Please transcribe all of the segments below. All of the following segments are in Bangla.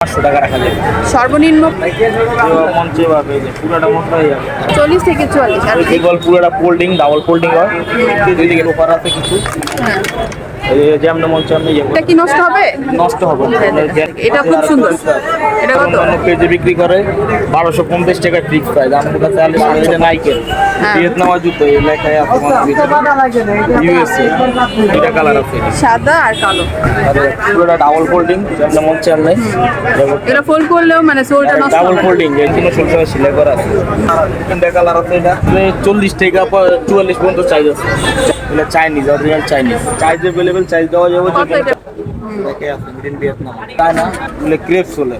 পাঁচশো টাকা রাখা যাবে সর্বনিম্ন মঞ্চে পুরোটা মতো হয়ে যাবে। চল্লিশ থেকে চুয়াল্লিশ আর কেবল পুরোটা ফোল্ডিং ডাবল ফোল্ডিং হয় দুই দিকে ওপার আছে কিছু। হ্যাঁ। যেমন ইয়ে এটা কি নষ্ট হবে? নষ্ট হবে এটা খুব সুন্দর। এটা কত? পেজে বিক্রি করে বারোশো পঞ্চাশ টাকা ফিক্স প্রাইস আমাদের কাছে আনলে এটা নাইকের হ্যাঁ। ভিয়েতনামা জুতো এই লেখায় ইউএসএ দুইটা কালার আছে। সাদা আর কালো। পুরোটা ডাবল ফোল্ডিং যেমন মঞ্চে আপনি এটা ফোল্ড করলেও মানে সোলটা নষ্ট ডাবল। ফোল্ডিং এর জন্য সবসময় সিলাই করা আছে। তিনটা কালার আছে এটা। চল্লিশ টাকা চুয়াল্লিশ পর্যন্ত চাইজ আছে। এটা Chinese original Chinese size available size দেওয়া যাবে দেখে আছে মেড ইন ভিয়েতনাম তাই না? বলে ক্রেপস হলে।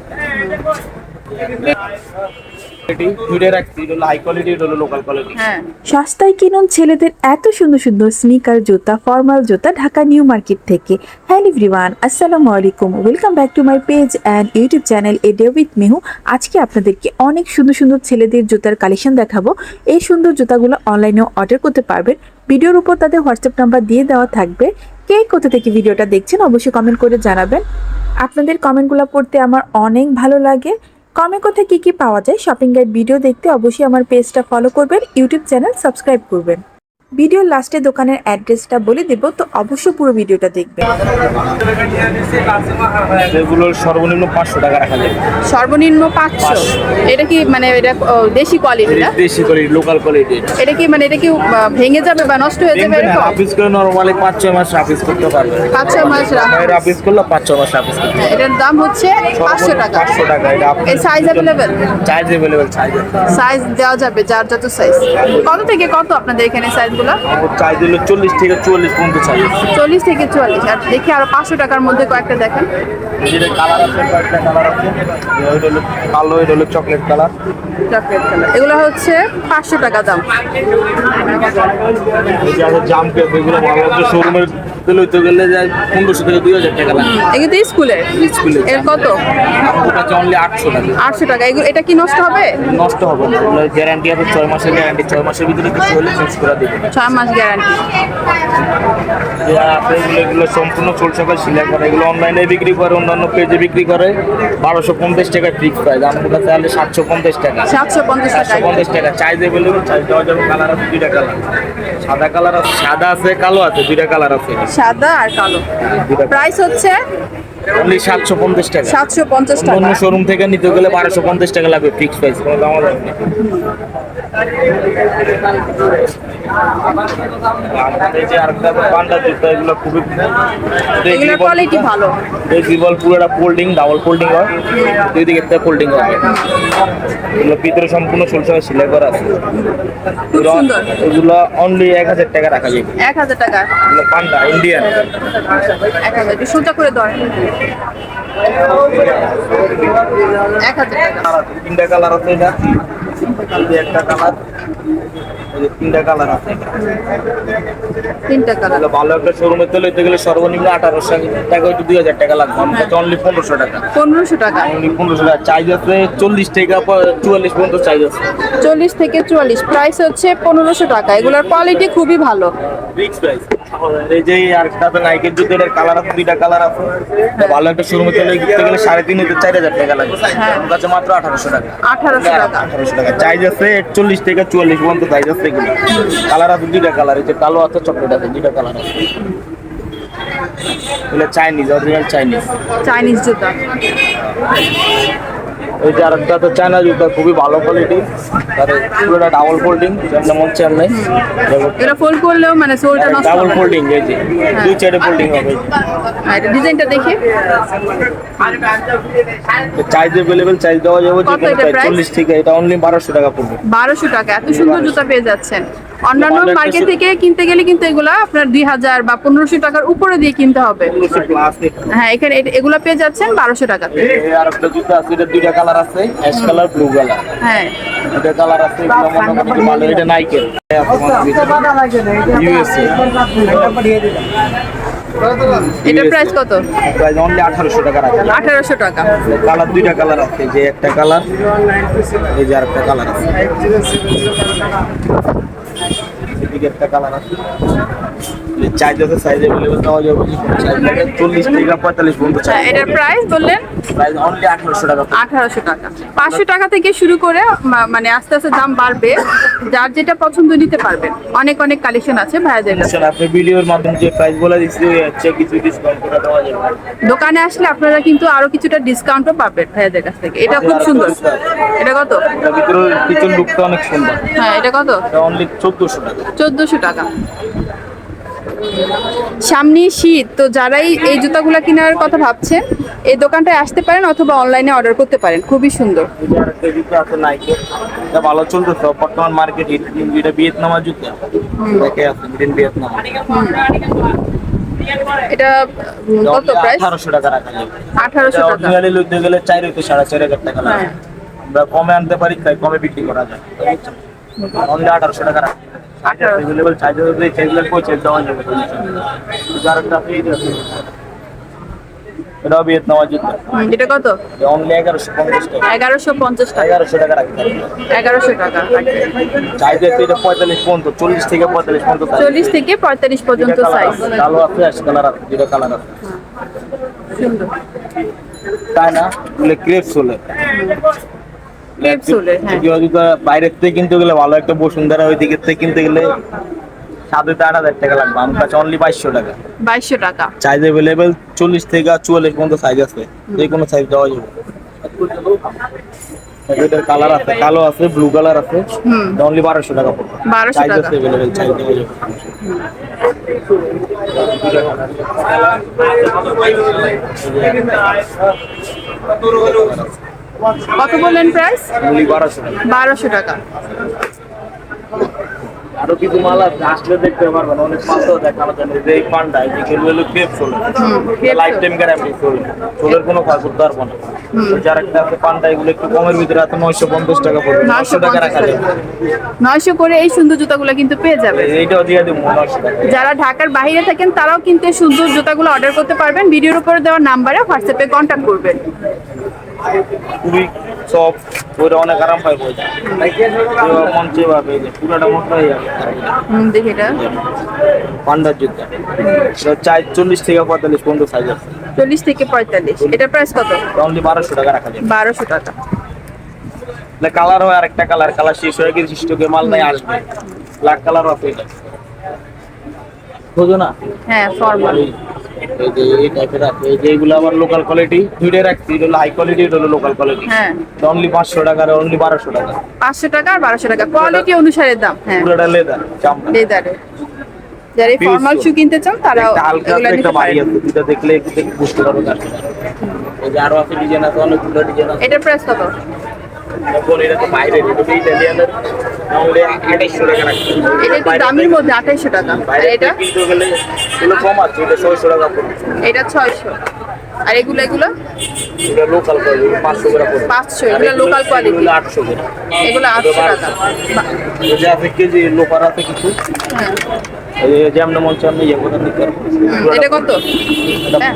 হ্যাঁ। সস্তায় কিনুন ছেলেদের এত সুন্দর সুন্দর স্নিকার জুতা ফর্মাল জুতা ঢাকা নিউ মার্কেট থেকে। হ্যালো এভরিওয়ান আসসালামু আলাইকুম। Welcome back to my page and YouTube channel a day with Mehu আজকে আপনাদেরকে অনেক সুন্দর সুন্দর ছেলেদের জুতার কালেকশন দেখাবো। এই সুন্দর জুতাগুলো অনলাইনেও অর্ডার করতে পারবেন। ভিডিওর উপর তাদের হোয়াটসঅ্যাপ নাম্বার দিয়ে দেওয়া থাকবে। কে কোথা থেকে ভিডিওটা দেখছেন, অবশ্যই কমেন্ট করে জানাবেন। আপনাদের কমেন্টগুলো পড়তে আমার অনেক ভালো লাগে। কমে কোথায় কী কী পাওয়া যায় শপিং গাইড ভিডিও দেখতে অবশ্যই আমার পেজটা ফলো করবেন ইউটিউব চ্যানেল সাবস্ক্রাইব করবেন। ভিডিওর লাস্টে দোকানের অ্যাড্রেসটা বলে দেব তো অবশ্যই পুরো ভিডিওটা দেখবেন। এগুলো সর্বনিম্ন পাঁচশো টাকা রাখা যাবে সর্বনিম্ন পাঁচশো? এটা কি মানে এটা দেশি কোয়ালিটি না? দেশি কোয়ালিটি লোকাল কোয়ালিটি এটা কি মানে এটা কি ভেঙে যাবে বা নষ্ট হয়ে যাবে এরকম? রাফিস করে নর্মালি পাঁচ ছয় মাস রাফিস করতে পারবে। পাঁচ ছয় মাস রাখা রাফিস করলে পাঁচ ছয় মাস রাফিস করতে হ্যাঁ, এটার দাম হচ্ছে পাঁচশো টাকা। পাঁচশো টাকা। এটা এই size available size available size size দেওয়া যাবে যার যত সাইজ কত থেকে কত আপনাদের এখানে হলো চল্লিশ থেকে চুয়াল্লিশ পর্যন্ত চাইজ চল্লিশ থেকে চুয়াল্লিশ। আর দেখি আরও পাঁচশো টাকার মধ্যে কয়েকটা দেখেন। যেটা কালার আছে কয়েকটা কালার আছে। এটা হলো কালো এটা হলো চকলেট কালার চকলেট কালার এগুলো হচ্ছে পাঁচশো টাকা দাম। জাম কেপ এগুলো ভালো হচ্ছে শোরুমের গেলে যায় পনেরোশো থেকে দুই হাজার টাকা লাগে। এগুলো স্কুলের স্কুলে? এর কত? কাছে অনলি আটশো টাকা। আটশো টাকা। এগুলো এটা কি নষ্ট হবে? নষ্ট হবে গ্যারান্টি আছে ছয় মাসের গ্যারান্টি ছয় মাসের ভিতরে কিছু হলে চেঞ্জ করে দেবে। ছয় মাস গ্যারান্টি এগুলো সম্পূর্ণ চোল সকাল সিলাই করে এগুলো অনলাইনে বিক্রি করে অন্যান্য পেজে বিক্রি করে বারোশো পঞ্চাশ টাকা ফিক্স প্রাইস আমাদের কাছে আনলে সাতশো পঞ্চাশ টাকা। সাতশো পঞ্চাশ টাকা। পঞ্চাশ টাকা। চাইজ অ্যাভেলেবল চাইজ দেওয়া যাবে কালার আছে দুইটা কালার সাদা কালার আছে সাদা আছে কালো আছে দুইটা কালার আছে। সাদা আর কালো। প্রাইস হচ্ছে অনলি সাতশো পঞ্চাশ টাকা। সাতশো পঞ্চাশ অন্য শোরুম থেকে নিতে গেলে বারোশো পঞ্চাশ টাকা লাগবে ফিক্স প্রাইস কোনো দাম হবে আমাদের যে আরেকটা পান্ডা জুতো এগুলো খুবই কোয়ালিটি ভালো ফ্লেক্সিবল পুরোটা ফোল্ডিং ডাবল ফোল্ডিং হয়। দুই দিকে একটা ফোল্ডিং হবে এগুলো ভিতরে সম্পূর্ণ সরষে সিলাই করা আছে। এগুলো অনলি এক হাজার টাকা রাখা যাবে। এক হাজার টাকা। এগুলো পান্ডা ইন্ডিয়ান করে ধরেন এক হাজার তিনটা কালার আছে এটা। একটা কালার এই যে তিনটা কালার আছে। তিনটা কালার ভালো একটা শোরুমে তেল হইতে গেলে সর্বনিম্ন আঠারোশো টাকা হয়তো দুই হাজার টাকা লাগবে। আমার কাছে অনলি পনেরোশো টাকা। পনেরোশো টাকা। অনলি পনেরোশো টাকা। চার্জ আছে চল্লিশ টাকা চুয়াল্লিশ পর্যন্ত চার্জ আছে। চল্লিশ থেকে চুয়াল্লিশ। প্রাইস হচ্ছে পনেরোশো টাকা। এগুলোর কোয়ালিটি খুবই ভালো। ফিক্স প্রাইস এই যে আছে নাইকের জুতো এটার কালার আছে দুইটা কালার আছে। ভালো একটা শোরুমে চলে গিয়ে গেলে সাড়ে তিন হতে চার হাজার টাকা লাগবে। হ্যাঁ। আমার কাছে মাত্র আঠারোশো টাকা। আঠারোশো টাকা। আঠারোশো টাকা। চার্জ আছে একচল্লিশ থেকে চুয়াল্লিশ পর্যন্ত চার্জ আছে। এগুলো কালার আছে দুইটা কালার, এই যে কালো আছে, চকলেট আছে, দুইটা কালার আছে। চাইনিজ অরিজিনাল চাইনিজ চাইনিজ জুতা। এই যে আরেকটা তো চায়না জুতা খুবই ভালো কোয়ালিটি তার পুরোটা ডাবল ফোল্ডিং যেমন হচ্ছে আপনি এটা ফোল্ড করলেও মানে সোলটা নষ্ট ডাবল ফোল্ডিং এই যে দুই সাইডে ফোল্ডিং হবে। হ্যাঁ, এটা ডিজাইনটা দেখি। চার্জ অ্যাভেলেবেল চার্জ দেওয়া যাবে যে কত এটা price? চল্লিশ থেকে এটা অনলি বারোশো টাকা পড়বে। বারোশো টাকা এত সুন্দর জুতা পেয়ে যাচ্ছেন। অন্যান্য মার্কেট থেকে কিনতে গেলে কিন্তু এগুলো আপনার দুই হাজার বা পনেরোশো টাকার উপরে দিয়ে কিনতে হবে। হ্যাঁ এখানে এটা- এগুলো পেয়ে যাচ্ছেন বারোশো টাকাতে আর একটা জুতা আছে এটা দুইটা কালার আছে অ্যাশ কালার ব্লু কালার হ্যাঁ। দুইটা কালার আছে এগুলো মোটামুটি ভালো এটা নাইকের ইউএসএ এটার প্রাইস কত? প্রাইস অনলি আঠারোশো টাকা রাখা আঠারোশো টাকা। কালার দুইটা কালার আছে যে একটা কালার এই যে আরেকটা কালার আছে। এদিকে একটা কালার আছে। চার জাতের সাইজ অ্যাভেলেবেল পাওয়া যাবে। চল্লিশ থেকে পঁয়তাল্লিশ পর্যন্ত আচ্ছা এটার প্রাইস বললেন? প্রাইস অনলি আঠারোশো টাকা আঠারোশো টাকা। পাঁচশো টাকা থেকে শুরু করে মানে আস্তে আস্তে দাম বাড়বে। যার যেটা পছন্দ নিতে পারবেন। অনেক অনেক কালেকশন আছে ভাইয়াদের কাছে। বুঝছেন, আপনি ভিডিওর মাধ্যমে যে প্রাইস বলে দিচ্ছি হচ্ছে কিছু ডিসকাউন্ট করে দেওয়া যাবে। দোকানে আসলে আপনারা কিন্তু আরও কিছুটা ডিসকাউন্টও পাবেন ভাইয়াদের কাছ থেকে। এটা খুব সুন্দর। এটা কত? ভিতরে লুকটা অনেক সুন্দর। হ্যাঁ এটা কত? অনলি চোদ্দোশো টাকা। চোদ্দশো টাকা। সামনে শীত তো যারাই এই জুতাগুলো কেনার কথা ভাবছেন এই দোকানটায় আসতে পারেন অথবা অনলাইনে অর্ডার করতে পারেন খুবই সুন্দর। এটা আরেকটা জুতো আছে নাইকে এটা ভালো চলতেছে বর্তমান মার্কেটে এটা ভিয়েতনামের জুতো দেখে আছে গ্রিন ভিয়েতনাম এটা কত প্রাইস আঠারোশো টাকা রাখা যাবে। আঠারোশো টাকা। অরিজিনালি লইতে গেলে চার হইতে সাড়ে চার হাজার টাকা লাগে। আমরা কমে আনতে পারি তাই কমে বিক্রি করা যায়। অনলি আঠারোশো টাকা রাখা অ্যাভেলেবল চার্জ হবে চার্জগুলো পৌঁছে দেওয়া যাবে যারা ফ্রি আছে এটাও ভিয়েতনামের জুতো। এটা কত? অনলি এগারোশো পঞ্চাশ টাকা। এগারোশো পঞ্চাশ টাকা। এগারোশো টাকা রাখতে হবে। এগারোশো টাকা আছে এটা পঁয়তাল্লিশ পর্যন্ত চল্লিশ থেকে পঁয়তাল্লিশ পর্যন্ত চল্লিশ থেকে পঁয়তাল্লিশ পর্যন্ত সাইজ কালো আছে অ্যাশ কালার আছে দুটো কালার আছে। সুন্দর। তাই না? ক্রেপ সোলে। বাইরের থেকে কিনতে গেলে ভালো একটা বসুন্ধরা ওই দিকের থেকে কিনতে গেলে সাত আট হাজার টাকা লাগবে। আমার কাছে অনলি বাইশশো টাকা। বাইশশো টাকা। সাইজ অ্যাভেলেবেল চল্লিশ থেকে চুয়াল্লিশ পর্যন্ত সাইজ আছে। যে কোনো সাইজ দেওয়া যাবে। এটার কালার আছে কালো আছে ব্লু কালার আছে। অনলি বারোশো টাকা পড়বে। 1200 সাইজ টাকা। অ্যাভেলেবেল সাইজ দেওয়া যাবে। কত বললেন প্রাইস বারোশো। টাকা। আরও কিছু মাল আছে আসলে দেখতে পারবেন অনেক মাল তো দেখানো যায় যে এই পান্ডা এই যে এগুলো হলো crepe crepe life. Time guarantee sole সোলের কোনো কাজ করতে পারব না। যার একটা আছে পান্ডা এগুলো একটু কমের ভিতরে আছে নয়শো পঞ্চাশ টাকা পড়বে। নয়শো টাকা রাখা যাবে। নয়শো করে এই সুন্দর জুতাগুলো কিন্তু পেয়ে যাবে এইটাও দিয়ে দেবো নয়শো যারা ঢাকার বাইরে থাকেন তারাও কিন্তু এই সুন্দর জুতাগুলো অর্ডার করতে পারবেন। ভিডিওর উপরে দেওয়া নাম্বারে হোয়াটসঅ্যাপে কন্ট্যাক্ট করবেন। খুবই সব ওইটা অনেক আরাম পাই পুরোটা মোটা হয়ে যাবে। দেখি এটা? পান্ডার জুতা এটা চার চল্লিশ থেকে পঁয়তাল্লিশ পর্যন্ত সাইজ আছে। চল্লিশ থেকে পঁয়তাল্লিশ। এটার প্রাইস কত? অনলি বারোশো টাকা রাখা যাবে। বারোশো টাকা। কালার হয় আরেকটা কালার কালার শেষ হয়ে গেছে স্টকে মাল নাই আসবে। ব্ল্যাক কালার আছে এটা বুঝো না? হ্যাঁ ফর্মাল এই যে এই টাইপের আছে এই যে এগুলো আবার লোকাল কোয়ালিটি দুইটাই রাখছি এটা হলো হাই কোয়ালিটি এটা হলো লোকাল কোয়ালিটি হ্যাঁ। অনলি পাঁচশো টাকা আর অনলি বারোশো টাকা। পাঁচশো টাকা আর বারোশো টাকা। কোয়ালিটি অনুসারে দাম হ্যাঁ। পুরোটা লেদার চামড়া লেদারে যারা Pure ফর্মাল শু কিনতে চান হালকা এগুলো নিতে পারেন। আছে দেখলে বুঝতে পারব এই যে আরও আছে ডিজাইন আছে অনেকগুলো ডিজাইন আছে। এটার প্রাইস কত এখন তো বাইরে এটা তো ইটালিয়ানের অনলি আঠাইশশো টাকা রাখছি এটা একটু দামির মধ্যে আঠাইশো টাকা। আর এটা? কিনতে গেলে এগুলো কম আছে এটা ছয়শো টাকা পড়বে এটা ছয়শো। আর এগুলো এগুলো? লোকাল কোয়ালিটি পাঁচশো পড়বে পাঁচশো এগুলো লোকাল কোয়ালিটি এগুলো আটশো গ্রাম এগুলো আটশো টাকা। যে আছে কেজি লোকার আছে কিছু। হ্যাঁ। যেমন মন ইয়ে করে নিতে পারব। এটা কত? হ্যাঁ।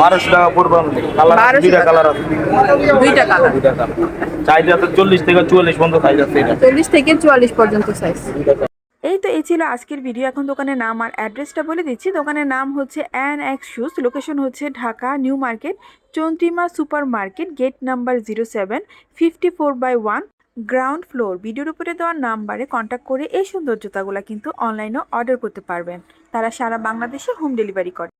বারোশো টাকা পড়বে কালার দুইটা কালার আছে। দুইটা কালার দুইটা কালার সাইজ আছে চল্লিশ থেকে চুয়াল্লিশ পর্যন্ত সাইজ আছে এটা। চল্লিশ থেকে চুয়াল্লিশ পর্যন্ত সাইজ এই তো এই ছিল আজকের ভিডিও। এখন দোকানের নাম আর অ্যাড্রেসটা বলে দিচ্ছি। দোকানের নাম হচ্ছে অ্যান এক্স শুজ লোকেশন হচ্ছে Dhaka New Market Chandrima super market gate number zero seven fifty four by one ground floor ভিডিওর উপরে দেওয়া নাম্বারে কন্ট্যাক্ট করে এই সুন্দর জুতাগুলো কিন্তু অনলাইনে অর্ডার করতে পারবেন। তারা সারা বাংলাদেশে হোম ডেলিভারি করে।